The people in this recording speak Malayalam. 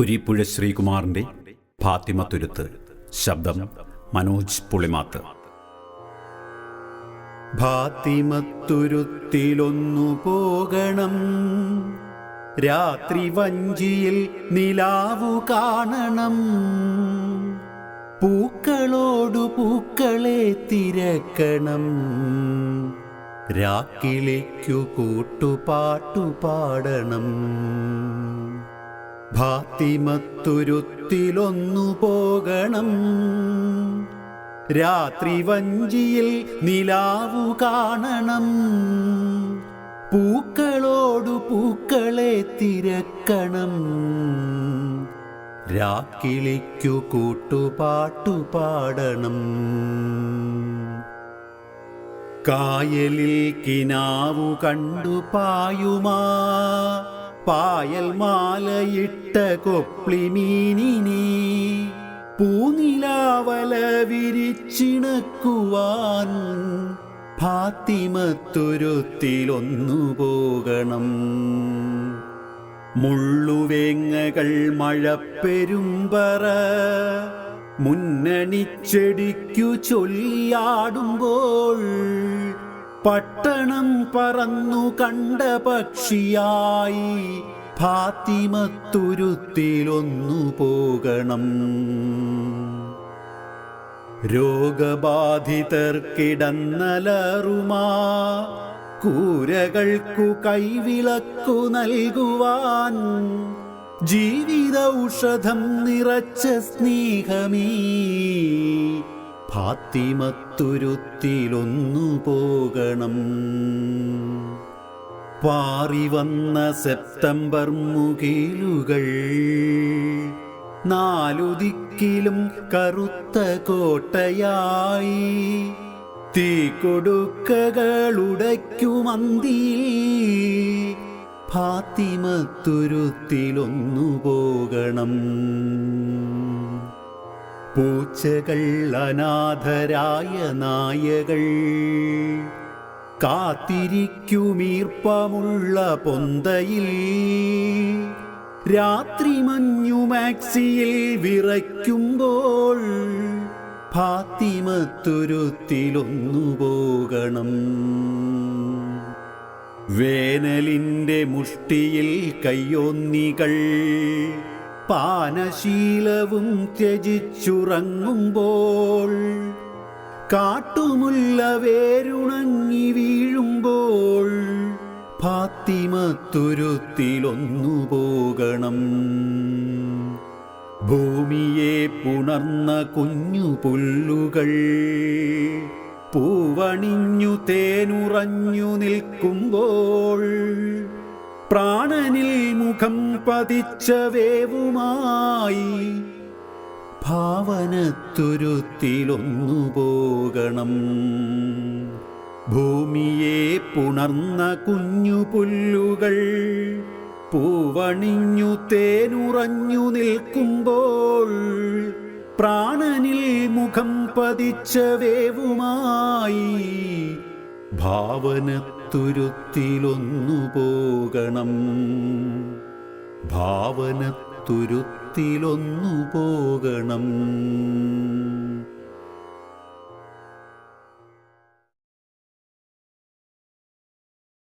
കുരിപ്പുഴ ശ്രീകുമാറിന്റെ ഫാത്തിമ തുരുത്ത്. ശബ്ദം മനോജ് പുളിമാത്ത്. ഭാത്തിമത്തുരുത്തിലൊന്നു പോകണം. രാത്രി വഞ്ചിയിൽ നിലാവു കാണണം. പൂക്കളോടു പൂക്കളെ തിരക്കണം. രാക്കിലേക്കു കൂട്ടുപാട്ടു പാടണം. ഭാത്തിമത്തുരുത്തിലൊന്നു പോകണം. രാത്രി വഞ്ചിയിൽ നിലാവു കാണണം. പൂക്കളോടു പൂക്കളെ തിരക്കണം. രാക്കിളിക്കു കൂട്ടുപാട്ടു പാടണം. കായലിൽ കിനാവു കണ്ടു പായുമാ. പായൽ മാലയിട്ട കൊപ്ലിമീനിനെ പൂനിലാവല വിരിച്ചിണക്കുവാൻ ഫാത്തിമത്തുരുത്തിലൊന്നു പോകണം. മുള്ളുവേങ്ങകൾ മഴപ്പെരുമ്പറ മുന്നണിച്ചെടിക്കു ചൊല്ലിയാടുമ്പോൾ പട്ടണം പറന്നു കണ്ട പക്ഷിയായി ഫാത്തിമത്തുരുത്തിലൊന്നു പോകണം. രോഗബാധിതർക്കിടന്നലറുമാ കൂരകൾക്കു കൈവിളക്കു നൽകുവാൻ ജീവിത ഔഷധം നിറച്ച സ്നേഹമേ ഫാത്തിമത്തുരുത്തിലൊന്നു പോകണം. പാറി വന്ന സെപ്റ്റംബർ മുകിലുകൾ നാലു ദിക്കിലും കറുത്ത കോട്ടയായി. തീ കൊടുക്കകളുടയ്ക്കുമന്തിയിൽ ഫാത്തിമത്തുരുത്തിലൊന്നു പോകണം. പൂച്ചകൾ അനാഥരായ നായകൾ. കാത്തിരിക്കുമീർപ്പമുള്ള പൊന്തയിൽ. രാത്രി മഞ്ഞു മാക്സിയിൽ വിറയ്ക്കുമ്പോൾ ഫാത്തിമത്തുരുത്തിലൊന്നു പോകണം വേനലിന്റെ മുഷ്ടിയിൽ കയ്യൊന്നികൾ. പാനശീലവും ത്യജിച്ചുറങ്ങുമ്പോൾ കാട്ടുമുല്ല വേരുണങ്ങി വീഴുമ്പോൾ ഫാത്തിമത്തുരുത്തിലൊന്നു പോകണം. ഭൂമിയെ പുണർന്ന കുഞ്ഞു പുല്ലുകൾ പൂവണിഞ്ഞു തേനുറഞ്ഞു നിൽക്കുമ്പോൾ പ്രാണനിൽ മുഖം പതിച്ച വേവുമായി ഭാവനത്തുരുത്തിലൊന്നു പോകണം ഭൂമിയെ പുണർന്ന കുഞ്ഞു പുല്ലുകൾ പൂവണിഞ്ഞു തേനുറഞ്ഞു നിൽക്കുമ്പോൾ പ്രാണനിൽ മുഖം പതിച്ച വേവുമായി ഭാവനത്തുരുത്തിലൊന്നു പോകണം ഭാവന ഭാവനത്തുരുത്തിലൊന്നു പോകണം